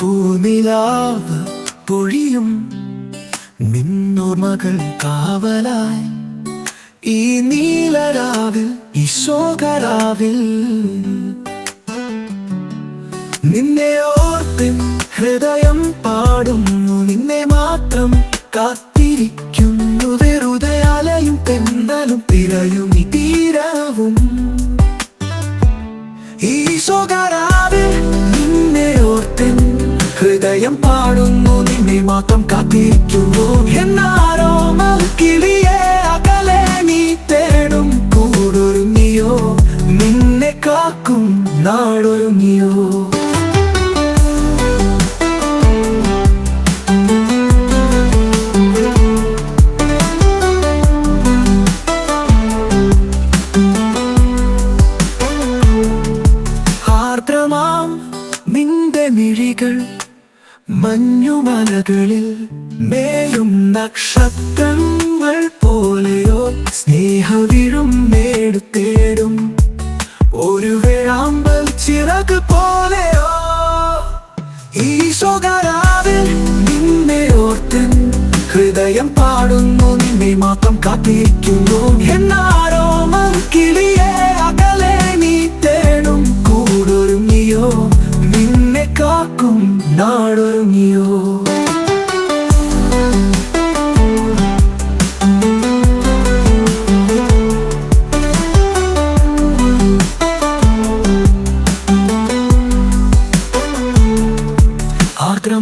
പൂനിലാവ് പൊഴിയും നിന്നോർമകൾ കാവലായി. ഈ നീലരാവിൽ ഈശോകരാവിൽ ശോകരാവിൽ നിന്നെ ഓർത്തിൻ ഹൃദയം പാടുന്നു. നിന്നെ മാത്രം കാത്തിരിക്കുന്നു തെന്നലും തിരയും തീരാവും തീരവും ഈ ശോകരാവിൽ നിന്നെ ഓർത്തിൻ ഹൃദയം പാടുന്നു നിന്നെ മാത്രം കാത്തിരിക്കുന്നു എന്നാരോ കിളിയെ അകലെ നീ തേടും കൂടൊരുങ്ങിയോ നിന്നെ കാക്കും നാടൊരുങ്ങിയോ? ആർദ്രമാം നിന്റെ മിഴികൾ മഞ്ഞുമലകളിൽ മേലും നക്ഷത്രങ്ങൾ പോലെയോ സ്നേഹവിഴും നേടു തേടും ഒരു വേഴാമ്പൽ ചിറക് പോലെയോ ഈ സ്വകാരാവിൽ നിന്നെ ഓർത്തൻ ഹൃദയം പാടുന്നു നിന്നെ മാത്രം കാത്തിരിക്കുന്നു. എന്നാരോ കിളിയെ അകലെ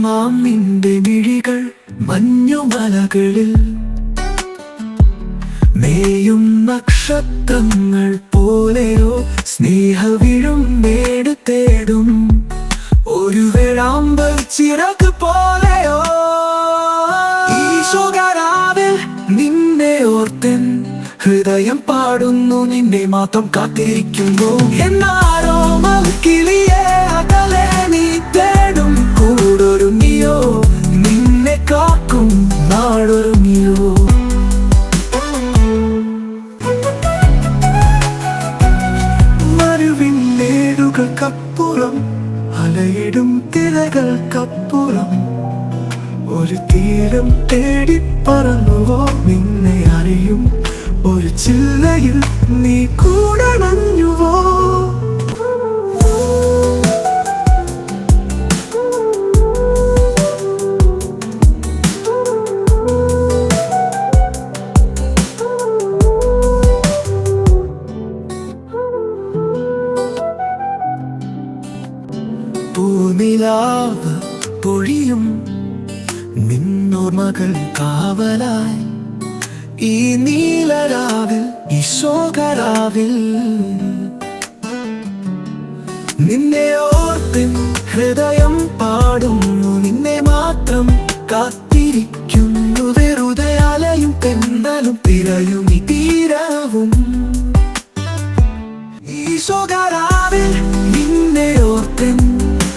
ആർദ്രമാം നിന്റെ മിഴികൾ മഞ്ഞുമലകളിൽ മേയും നക്ഷത്രങ്ങൾ പോലെയോ സ്നേഹവിഴും നേട് തേടും. ഒരു വേഴാമ്പൽ ചിറക് പോലെയോ. ഈശോകരാവിൽ ശോകരാവിൽ നിന്നെ ഓർത്തൻ ഹൃദയം പാടുന്നു നിന്നെ മാത്രം കാത്തിരിക്കുന്നു. എന്നാരോ കിളിയെ അലയിടും തിരകൾക്കപ്പുറം ഒരു തീരം തേടി പറന്നുവോ നിന്നെ? പൂനിലാവ് പൊഴിയും നിന്നോർമകൾ കാവലായി. ഈ നീലരാവിൽ ഈശോകരാവിൽ ശോകരാവിൽ നിന്നെ ഓർത്തിൻ ഹൃദയം പാടുന്നു നിന്നെ മാത്രം കാത്തിരിക്കുന്നു. വെറുതെ അലയും തിരയും ഈ തീരവും. ഈശോകരാ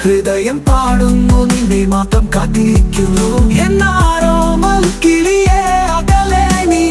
ഹൃദയം പാടുന്നു നിന്നെ മാത്രം കാത്തിരിക്കുന്നു. എന്നാരോ മൽക്കിളിയെ അകലെ നീ